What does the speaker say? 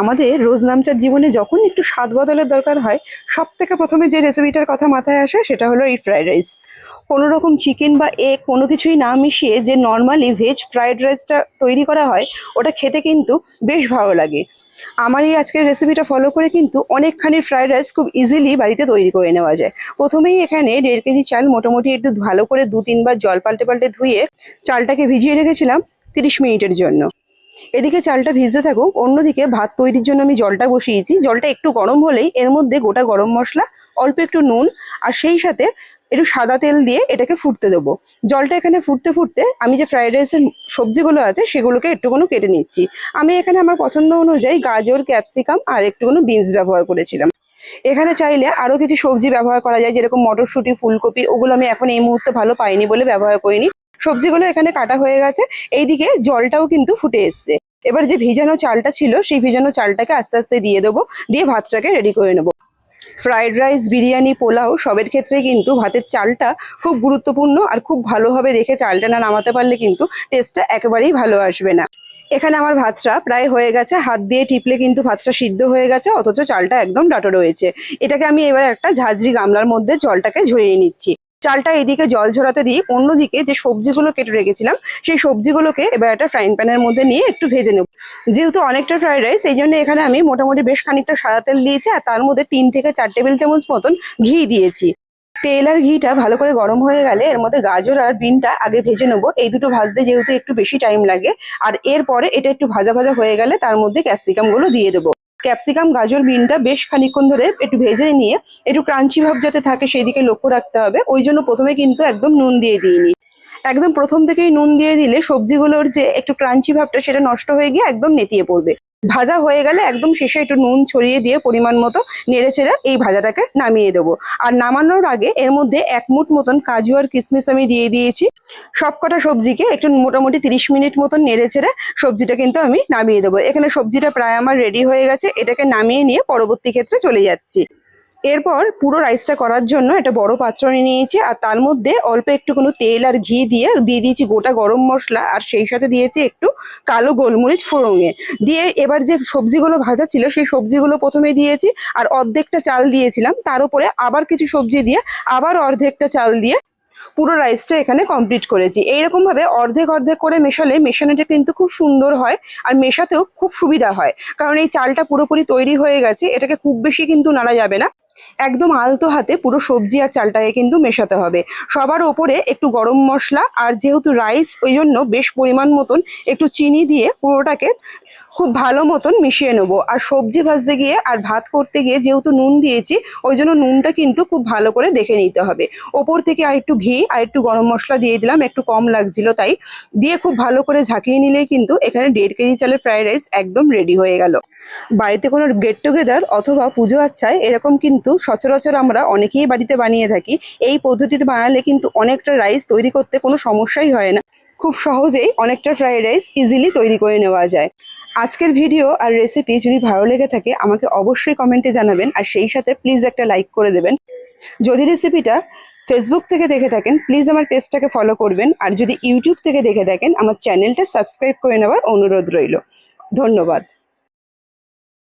আমাদের রোজ নামচার জীবনে যখন একটু স্বাদ বদলের দরকার হয় সব থেকে প্রথমে যে রেসিপিটার কথা মাথায় আসে সেটা হলো এই ফ্রাইড রাইস। কোনো রকম চিকেন বা এগ কোনো কিছুই না মিশিয়ে যে নর্মালি ভেজ ফ্রাইড রাইসটা তৈরি করা হয়, ওটা খেতে কিন্তু বেশ ভালো লাগে। আমার এই আজকের রেসিপিটা ফলো করে কিন্তু অনেকখানি ফ্রাইড রাইস খুব ইজিলি বাড়িতে তৈরি করে নেওয়া যায়। প্রথমেই এখানে দেড় কেজি চাল মোটামুটি একটু ভালো করে দু তিনবার জল পাল্টে পাল্টে ধুয়ে চালটাকে ভিজিয়ে রেখেছিলাম তিরিশ মিনিটের জন্য। এদিকে চালটা ভিজতে থাকুক, অন্যদিকে ভাত তৈরির জন্য আমি জলটা বসিয়েছি। জলটা একটু গরম হলেই এর মধ্যে গোটা গরম মশলা, অল্প একটু নুন আর সেই সাথে একটু সাদা তেল দিয়ে এটাকে ফুটতে দেবো। জলটা এখানে ফুটতে ফুটতে আমি যে ফ্রাইড রাইসের সবজিগুলো আছে সেগুলোকে একটুকুনো কেটে নিচ্ছি। আমি এখানে আমার পছন্দ অনুযায়ী গাজর, ক্যাপসিকাম আর একটুকুনো বিনস ব্যবহার করেছিলাম। এখানে চাইলে আরও কিছু সবজি ব্যবহার করা যায়, যেরকম মটরশুঁটি, ফুলকপি, ওগুলো আমি এখন এই মুহূর্তে ভালো পাইনি বলে ব্যবহার করিনি। সবজিগুলো এখানে কাটা হয়ে গেছে। এইদিকে জলটাও কিন্তু ফুটে এসছে। এবার যে ভিজানো চালটা ছিল, সেই ভিজানো চালটাকে আস্তে আস্তে দিয়ে দেবো, দিয়ে ভাতটাকে রেডি করে নেব। ফ্রাইড রাইস বিরিয়ানি, পোলাও, সবের ক্ষেত্রে কিন্তু ভাতের চালটা খুব গুরুত্বপূর্ণ আর খুব ভালোভাবে দেখে চালটা না নামাতে পারলে কিন্তু টেস্টটা একেবারেই ভালো আসবে না। এখানে আমার ভাতটা প্রায় হয়ে গেছে, হাত দিয়ে টিপলে কিন্তু ভাতটা সিদ্ধ হয়ে গেছে, অথচ চালটা একদম ডাটো রয়েছে। এটাকে আমি এবার একটা ঝাঁঝরি গামলার মধ্যে জলটাকে ঝরিয়ে নিচ্ছি। চালটা এদিকে জল ঝরাতে দিয়ে অন্যদিকে যে সবজিগুলো কেটে রেখেছিলাম, সেই সবজিগুলোকে এবার একটা ফ্রাইং প্যানের মধ্যে নিয়ে একটু ভেজে নেব। যেহেতু অনেকটা ফ্রাইড রাইস এই জন্য এখানে আমি মোটামুটি বেশ খানিকটা সাদা তেল দিয়েছি আর তার মধ্যে তিন থেকে চার টেবিল চামচ মতন ঘি দিয়েছি। তেল আর ঘিটা ভালো করে গরম হয়ে গেলে এর মধ্যে গাজর আর বিনটা আগে ভেজে নেব। এই দুটো ভাজতে যেহেতু একটু বেশি টাইম লাগে, আর এরপরে এটা একটু ভাজা ভাজা হয়ে গেলে তার মধ্যে ক্যাপসিকামগুলো দিয়ে দেবো। ক্যাপসিকাম, গাজর বিনটা বেশ খানিক্ষণ ধরে একটু ভেজে নিয়ে, একটু ক্রাঞ্চি ভাব যাতে থাকে সেই দিকে লক্ষ্য রাখতে হবে। ওই জন্য প্রথমে কিন্তু একদম নুন দিয়ে দিইনি। একদম প্রথম থেকেই নুন দিয়ে দিলে সবজিগুলোর যে একটু ক্রাঞ্চি ভাবটা সেটা নষ্ট হয়ে গিয়ে একদম নেতিয়ে পড়বে। ভাজা হয়ে গেলে একদম শেষে একটু নুন ছড়িয়ে দিয়ে পরিমাণ মতো নেড়ে ছেড়ে এই ভাজাটাকে নামিয়ে দেবো। আর নামানোর আগে এর মধ্যে এক মুঠ মতন কাজু আর কিশমিশ আমি দিয়ে দিয়েছি। সবকটা সবজিকে একটু মোটামুটি তিরিশ মিনিট মতন নেড়ে ছেড়ে সবজিটা কিন্তু আমি নামিয়ে দেবো। এখানে সবজিটা প্রায় আমার রেডি হয়ে গেছে। এটাকে নামিয়ে নিয়ে পরবর্তী ক্ষেত্রে চলে যাচ্ছি। এরপর পুরো রাইসটা করার জন্য একটা বড় পাত্র নিয়ে নিয়েছি, আর তার মধ্যে অল্প একটু কোনো তেল আর ঘি দিয়ে দিয়ে দিয়েছি গোটা গরম মশলা, আর সেই সাথে দিয়েছি একটু কালো গোলমরিচ ফোড়ঙে দিয়ে এবার যে সবজিগুলো ভাজা ছিল, সেই সবজিগুলো প্রথমে দিয়েছি, আর অর্ধেকটা চাল দিয়েছিলাম। তার উপরে আবার কিছু সবজি দিয়ে আবার অর্ধেকটা চাল দিয়ে পুরো রাইসটা এখানে কমপ্লিট করেছি। এইরকম ভাবে অর্ধেক অর্ধেক করে মেশালে, মেশানোটা কিন্তু খুব সুন্দর হয়, আর মেশাতেও খুব সুবিধা হয়। কারণ এই চালটা পুরোপুরি তৈরি হয়ে গেছে, এটাকে খুব বেশি কিন্তু নাড়া যাবে না। একদম আলতো হাতে পুরো সবজি আর চালটাকে কিন্তু মেশাতে হবে। সবার ওপরে একটু গরম মশলা আর যেহেতু রাইস ওই জন্য বেশ পরিমাণ মতন একটু চিনি দিয়ে পুরোটাকে খুব ভালো মতন মিশিয়ে নেব। আর সবজি ভাজতে গিয়ে আর ভাত করতে গিয়ে যেহেতু নুন দিয়েছি, ওই জন্য নুনটা কিন্তু খুব ভালো করে দেখে নিতে হবে। ওপর থেকে আর একটু ঘি আর একটু গরম মশলা দিয়ে দিলাম, একটু কম লাগছিল তাই। দিয়ে খুব ভালো করে ঝাঁকিয়ে নিলেই কিন্তু এখানে দেড় কেজি চালের ফ্রাইড রাইস একদম রেডি হয়ে গেল। বাড়িতে কোনো গেট টুগেদার অথবা পুজো আচ্ছায় এরকম কিন্তু সচরাচর আমরা অনেকেই বাড়িতে বানিয়ে থাকি। এই পদ্ধতিতে বানালে কিন্তু অনেকটা রাইস তৈরি করতে কোনো সমস্যাই হয় না। খুব সহজেই অনেকটা ফ্রাইড রাইস ইজিলি তৈরি করে নেওয়া যায়। আজকের ভিডিও আর রেসিপি যদি ভালো লেগে থাকে, আমাকে অবশ্যই কমেন্টে জানাবেন। আর সেই সাথে প্লিজ একটা লাইক করে দেবেন। যদি রেসিপিটা ফেসবুক থেকে দেখে থাকেন প্লিজ আমার পেজটাকে ফলো করবেন। আর যদি ইউটিউব থেকে দেখে থাকেন, আমার চ্যানেলটা সাবস্ক্রাইব করে নেওয়ার অনুরোধ রইল। ধন্যবাদ।